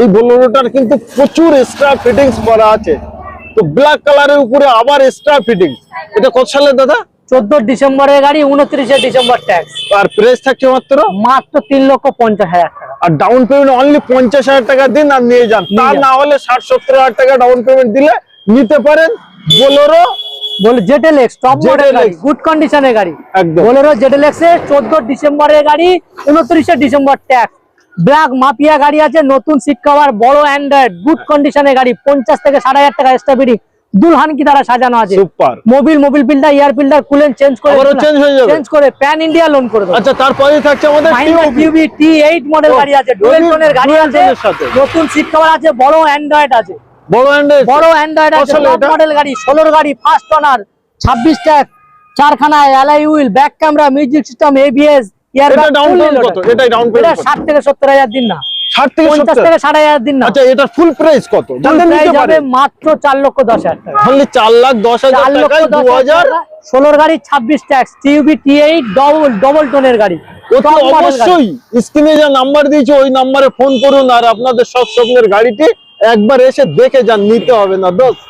এই বোলেরোটার কিন্তু প্রচুর এক্সট্রা ফিটিংস করা আছে। তো ব্ল্যাক কালারের উপরে আবার এক্সট্রা ফিটিংস এটা কত সালের দাদা? চোদ্দ ডিসেম্বরের গাড়ি উনত্রিশে ডিসেম্বর ট্যাক্স আর প্রাইস থাকছে মাত্র? মাত্র তিন লক্ষ পঞ্চাশ হাজার টাকা। আর ডাউন পেমেন্ট অনলি পঞ্চাশ হাজার টাকা দিন আর নিয়ে যান। তা না হলে ষাট সত্তর হাজার টাকা ডাউন পেমেন্ট দিলে নিতে পারেন বোলেরো বলে জেটেলেক্স টপ মডেল গাড়ি গুড কন্ডিশনের গাড়ি। একদম। বোলেরো জেটেলেক্স এর চোদ্দ ডিসেম্বরের গাড়ি উনত্রিশে ডিসেম্বর ট্যাক্স ব্ল্যাক মাফিয়া গাড়ি আছে নতুন সিট কভার বড় অ্যান্ড্রয়েড গুড কন্ডিশনের গাড়ি পঞ্চাশ থেকে সাড়ে হাজার টাকা এক্সট্রা বিডিং দুলহান কি দ্বারা সাজানো আছে? Super mobil mobil filter air filter coolant change করে আবারও change হয়ে যাবে? চেঞ্জ করে প্যান ইন্ডিয়া লোন করে দেবো। আচ্ছা তারপরে থাকছে আমাদের Mahindra TOB QB T eight model গাড়ি আছে ডুয়েল টোনের গাড়ি আছে। নতুন সিট কভার আছে বড় অ্যান্ড্রয়েড আছে। বড় হ্যান্ডেল বড় অ্যান্ড্রয়েড আছে? মডেল গাড়ি ষোলোর গাড়ি ফার্স্ট ওনার ছাব্বিশ ট্যাক চারখানা alloy wheel back camera music system ABS এটা ডাউন পেমেন্ট কত? এটাই ডাউন পেমেন্ট ষাট থেকে সত্তর হাজার দিন না। থেকে থেকে হাজার দিন আচ্ছা ফুল প্রাইস কত? যাতে নিতে পারে? মাত্র লক্ষ দশ হাজার টাকা। লাখ দশ হাজার টাকায় গাড়ি ছাব্বিশ ট্যাক্স টিউবি ডবল ডবল টোনের গাড়ি। অবশ্যই স্ক্রিনে যে নাম্বার দিয়েছে ওই নাম্বারে ফোন করুন আর আপনাদের সব স্বপ্নের গাড়িটি একবার এসে দেখে যান নিতে হবে না দোস্ত।